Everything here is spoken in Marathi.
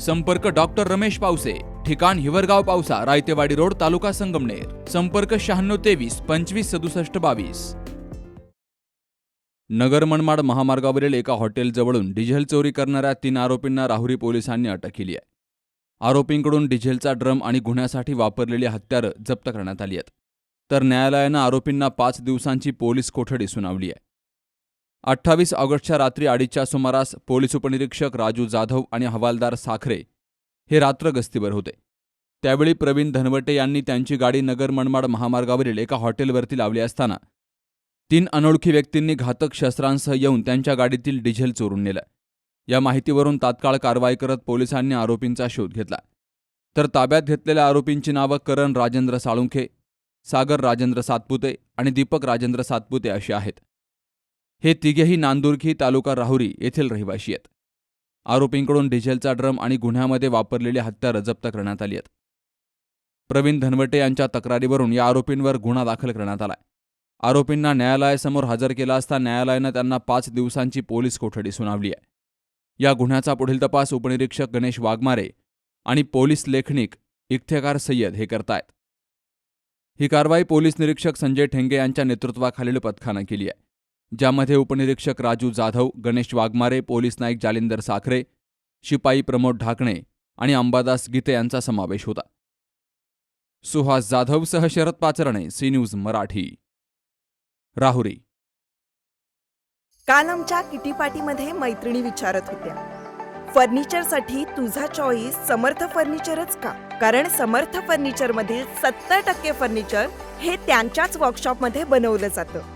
संपर्क डॉक्टर रमेश पावसे ठिकाण हिवरगाव पावसा रायतेवाडी रोड तालुका संगमनेर. संपर्क शहाण्णव तेवीस पंचवीस सदुसष्ट बावीस. नगर मनमाड महामार्गावरील एका हॉटेलजवळून डिझेल चोरी करणाऱ्या तीन आरोपींना राहुरी पोलिसांनी अटक केली आहे. आरोपींकडून डिझेलचा ड्रम आणि गुन्ह्यासाठी वापरलेली हत्यारं जप्त करण्यात आली आहेत. तर न्यायालयानं आरोपींना पाच दिवसांची पोलीस कोठडी सुनावली आहे. अठ्ठावीस ऑगस्टच्या रात्री अडीचच्या सुमारास पोलीस उपनिरीक्षक राजू जाधव आणि हवालदार साखरे हे रात्र गस्तीवर होते. त्यावेळी प्रवीण धनवटे यांनी त्यांची गाडी नगर मनमाड महामार्गावरील एका हॉटेलवरती लावली असताना तीन अनोळखी व्यक्तींनी घातक शस्त्रांसह येऊन त्यांच्या गाडीतील डिझेल चोरून नेलं. या माहितीवरून तात्काळ कारवाई करत पोलिसांनी आरोपींचा शोध घेतला. तर ताब्यात घेतलेल्या आरोपींची नावं करण राजेंद्र साळुंखे सागर राजेंद्र सातपुते आणि दीपक राजेंद्र सातपुते अशी आहेत. हे तिघेही नांदुर्खी तालुका राहुरी येथील रहिवाशी आहेत. आरोपींकडून डिझेलचा ड्रम आणि गुन्ह्यामध्ये वापरलेली हत्यारं जप्त करण्यात आली आहेत. प्रवीण धनवटे यांच्या तक्रारीवरून या आरोपींवर गुन्हा दाखल करण्यात आलाय. आरोपींना न्यायालयासमोर हजर केला असता न्यायालयानं त्यांना पाच दिवसांची पोलीस कोठडी सुनावली आहे. या गुन्ह्याचा पुढील तपास उपनिरीक्षक गणेश वाघमारे आणि पोलीस लेखनिक इफ्तेकार सय्यद हे करतायत. ही कारवाई पोलीस निरीक्षक संजय ठेंगे यांच्या नेतृत्वाखालील पथकानं केली आहे. ज्यामध्ये उपनिरीक्षक राजू जाधव गणेश वाघमारे पोलीस नाईक जालिंदर साखरे शिपाई प्रमोद ढाकणे आणि अंबादास गीते यांचा समावेश होता. सुहास जाधवसह शरद पाचरणे सी न्यूज मराठी. राहुरी. काल आमच्या किटी पार्टीमध्ये मैत्रिणी विचारत होत्या. फर्निचरसाठी तुझा चॉईस समर्थ फर्निचरच का? कारण समर्थ फर्निचरमधील सत्तर टक्के फर्निचर हे त्यांच्याच वर्कशॉपमध्ये बनवलं जातं.